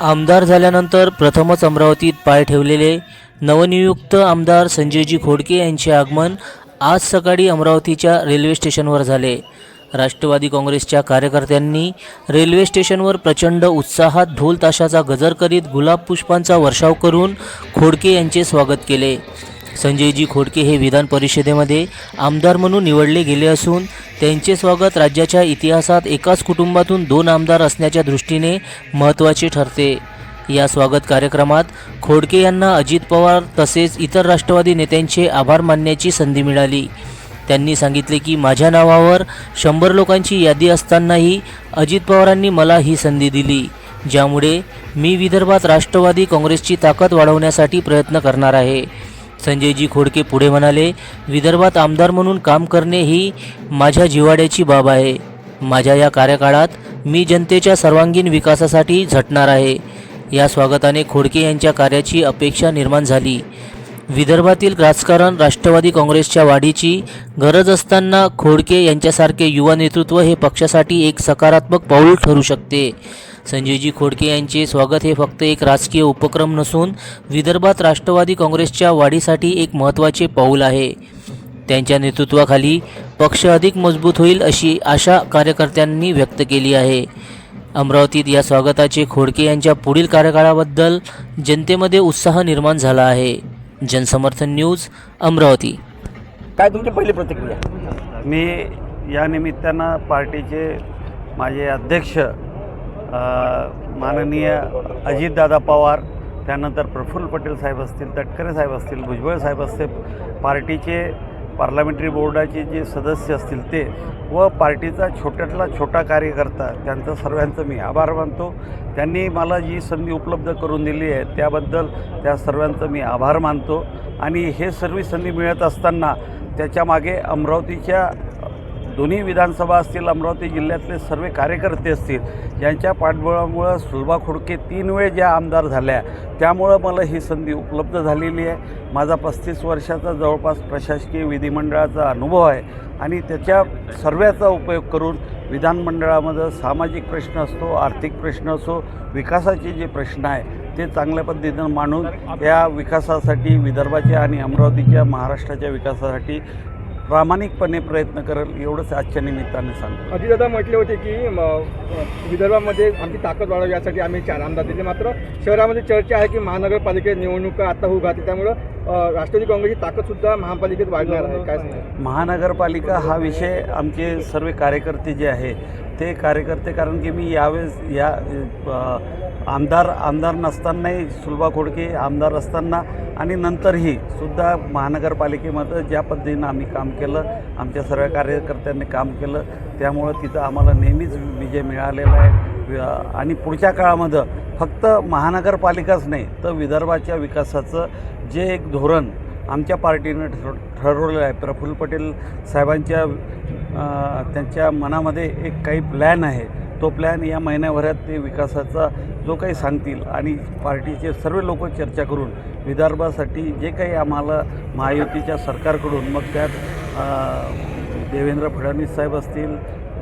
आमदार झाल्यानंतर प्रथमच अमरावतीत पाय ठेवलेले नवनियुक्त आमदार संजयजी खोडके यांचे आगमन आज सकाळी अमरावतीच्या रेल्वे स्टेशनवर झाले. राष्ट्रवादी काँग्रेसच्या कार्यकर्त्यांनी रेल्वे स्टेशनवर प्रचंड उत्साहात ढोल ताशाचा गजर करीत गुलाब पुष्पांचा वर्षाव करून खोडके यांचे स्वागत केले. संजयजी खोडके हे विधान परिषदेमध्ये आमदार म्हणून निवडले गेले असून त्यांचे स्वागत राज्याच्या इतिहासात एकाच कुटुंबातून दोन आमदार असण्याच्या दृष्टीने महत्त्वाचे ठरते. या स्वागत कार्यक्रमात खोडके यांना अजित पवार तसेच इतर राष्ट्रवादी नेत्यांचे आभार मानण्याची संधी मिळाली. त्यांनी सांगितले की माझ्या नावावर शंभर लोकांची यादी असतानाही अजित पवारांनी मला ही संधी दिली ज्यामुळे मी विदर्भात राष्ट्रवादी काँग्रेसची ताकद वाढवण्यासाठी प्रयत्न करणार आहे. संजयजी खोडके पुढे म्हणाले विदर्भात आमदार म्हणून काम करणे ही माझ्या जिव्हाड्याची बाब आहे. माझ्या या कार्यकाळात मी जनतेच्या सर्वांगीण विकासासाठी झटणार आहे. या स्वागताने खोडके यांच्या कार्याची अपेक्षा निर्माण झाली. विदर्भातील राजकारण राष्ट्रवादी काँग्रेसच्या वाढीची गरज असताना खोडके यांच्यासारखे युवा नेतृत्व हे पक्षासाठी एक सकारात्मक पाऊल ठरू शकते. संजयजी खोडके यांचे स्वागत हे फक्त एक राजकीय उपक्रम नसून विदर्भात राष्ट्रवादी काँग्रेसच्या वाढीसाठी एक महत्त्वाचे पाऊल आहे. त्यांच्या नेतृत्वाखाली पक्ष अधिक मजबूत होईल अशी आशा कार्यकर्त्यांनी व्यक्त केली आहे. अमरावतीत या स्वागताचे खोडके यांच्या पुढील कार्यकाळाबद्दल जनतेमध्ये उत्साह निर्माण झाला आहे. जनसमर्थन न्यूज अमरावती. काय तुमची पहिली प्रतिक्रिया? मी या निमित्तानं पार्टीचे माझे अध्यक्ष माननीय अजितदादा पवार त्यानंतर प्रफुल्ल पटेल साहेब असतील तटकरे साहेब असतील भुजबळ साहेब असतील पार्टीचे पार्लमेंटरी बोर्डाचे जे सदस्य असतील ते व पार्टीचा छोट्यातला छोटा कार्यकर्ता त्यांचं सर्वांचं मी आभार मानतो. त्यांनी मला जी संधी उपलब्ध करून दिली आहे त्याबद्दल त्या सर्वांचं मी आभार मानतो. आणि हे सर्व संधी मिळत असताना त्याच्यामागे अमरावतीच्या दोन्ही विधानसभा असतील अमरावती जिल्ह्यातले सर्व कार्यकर्ते असतील यांच्या पाठबळामुळं सुलभा खोडके तीन वेळ ज्या आमदार झाल्या त्यामुळं मला ही संधी उपलब्ध झालेली आहे. माझा पस्तीस वर्षाचा जवळपास प्रशासकीय विधिमंडळाचा अनुभव आहे आणि त्याच्या सर्व्याचा उपयोग करून विधानमंडळामध्ये सामाजिक प्रश्न असतो आर्थिक प्रश्न असो विकासाचे जे प्रश्न आहे ते चांगल्या पद्धतीनं मांडून या विकासासाठी विदर्भाच्या आणि अमरावतीच्या महाराष्ट्राच्या विकासासाठी प्रामाणिकपणे प्रयत्न करेल एवढंच आजच्या निमित्ताने सांगतो. अजितदादा म्हटले होते की विदर्भामध्ये आमची ताकद वाढावी यासाठी आम्ही चार आमदार दिले. मात्र शहरामध्ये चर्चा आहे की महानगरपालिकेत निवडणुका आता होऊ घातली त्यामुळं राष्ट्रवादी काँग्रेसची ताकदसुद्धा महापालिकेत वाढणार आहे काय महानगरपालिका हा विषय आमचे सर्व कार्यकर्ते जे आहे ते कार्यकर्ते कारण की मी यावेळेस या आमदार आमदार नसतानाही सुलभा खोडके आमदार असताना आणि नंतरही सुद्धा महानगरपालिकेमध्ये ज्या पद्धतीनं आम्ही काम केलं आमच्या सर्व कार्यकर्त्यांनी काम केलं त्यामुळं तिथं आम्हाला नेहमीच विजय मिळालेला आहे. आणि पुढच्या काळामध्ये फक्त महानगरपालिकाच नाही तर विदर्भाच्या विकासाचं जे एक धोरण आमच्या पार्टीनं ठर ठरवलेलं आहे. प्रफुल्ल पटेल साहेबांच्या त्यांच्या मनामध्ये एक काही प्लॅन आहे. तो प्लॅन या महिन्याभरात ते विकासाचा जो काही सांगतील आणि पार्टीचे सर्व लोक चर्चा करून विदर्भासाठी जे काही आम्हाला महायुतीच्या सरकारकडून मग त्यात देवेंद्र फडणवीस साहेब असतील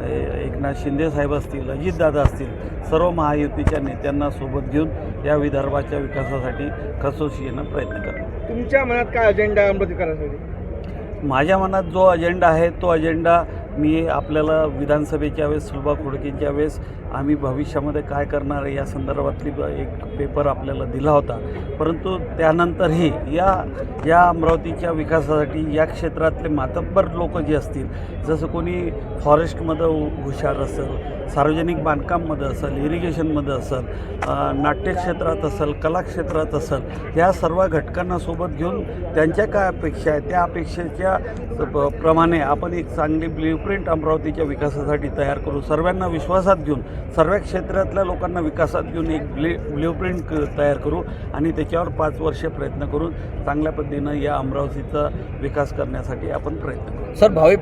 एकनाथ शिंदे साहेब असतील अजितदादा असतील सर्व महायुतीच्या नेत्यांना सोबत घेऊन या विदर्भाच्या विकासासाठी कसोशीनं प्रयत्न करतो तुमच्या मनात काय अजेंडा आहे अमरावती माझ्या मनात जो अजेंडा आहे तो अजेंडा मी आपल्याला विधानसभेच्या वेळेस सुलभा खोडकेंच्या वेळेस आम्ही भविष्यामध्ये काय करणार आहे या संदर्भातली एक पेपर आपल्याला दिला होता. परंतु त्यानंतरही या या अमरावतीच्या विकासासाठी या क्षेत्रातले मातब्बर लोक जे असतील जसं कोणी फॉरेस्टमध्ये हुशार असेल सार्वजनिक बांधकाममध्ये असेल इरिगेशनमध्ये असेल नाट्यक्षेत्रात असेल कलाक्षेत्रात असेल या सर्व घटकांना सोबत घेऊन त्यांच्या काय अपेक्षा आहे त्या अपेक्षेच्या प्रमाणे आपण एक चांगली ब्ल्यूप्रिंट अमरावतीच्या विकासासाठी तयार करू. सर्वांना विश्वासात घेऊन सर्व क्षेत्रातल्या लोकांना विकासात घेऊन एक ब्लि ब्ल्यूप्रिंट क तयार करू आणि त्याच्यावर पाच वर्ष प्रयत्न करून चांगल्या पद्धतीनं या अमरावतीचा विकास करण्यासाठी आपण प्रयत्न करू. सर भावी